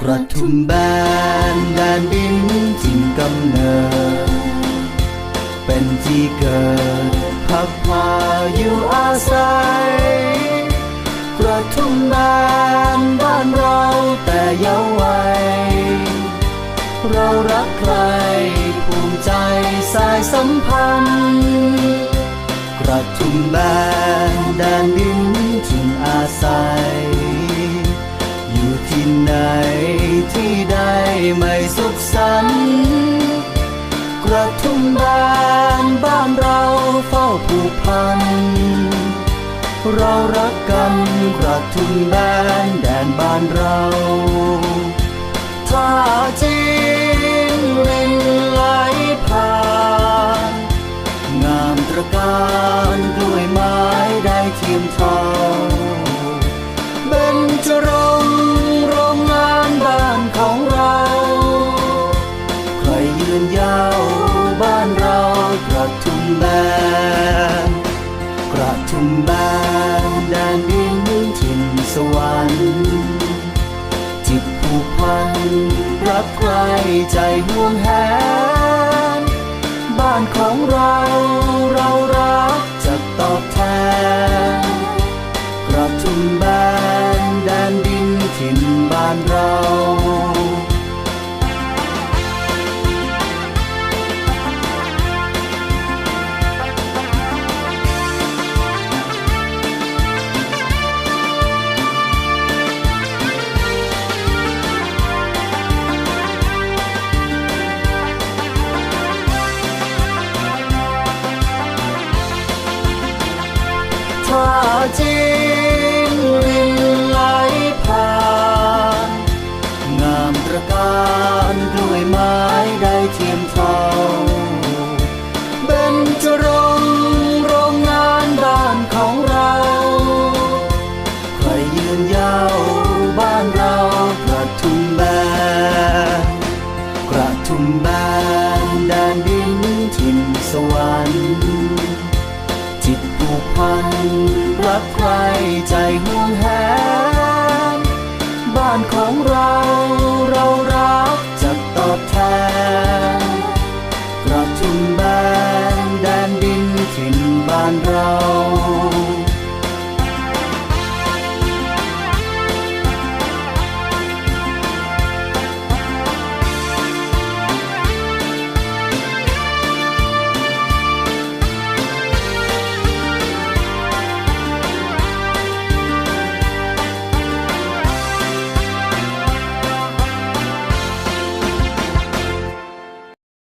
กระทุมแบนแดนดินถิ่นกำเนิด เป็นที่เกิดพักพาอยู่อาศัย กระทุ่มแบนบ้านเราแต่เยาว์วัย เรารักใครภูมิใจสายสัมพันธ์กระทุ่มแบนแดนดินถิ่นอาศัย ไม่สุขสันต์กระทุ่มแบนบ้านเราเฝ้าผูกพัน เรารักกันกระทุ่มแบนแดนบ้านเราถ้าจริงริ ยืนยาวบ้านเรากระทุ่มแบนกระทุ่มแบนแดนดินถิ่นสวรรค์จิตผูกพันรักใครใจห่วงแหนบ้านของเราเรารักจะตอบแทนกระทุ่มแบนแดนดินถิ่นบ้านเรา ถ้าจริงรินไหลผ่านงามตระการด้วยไม้ได้เทียมทองเบญจรงโรงงานบ้านของเราใครยืนยาวบ้านเรากระทุ่มแบนกระทุ่มแบนแดนดินถิ่นสวรรค์จิต ผูกพันรักใครใจห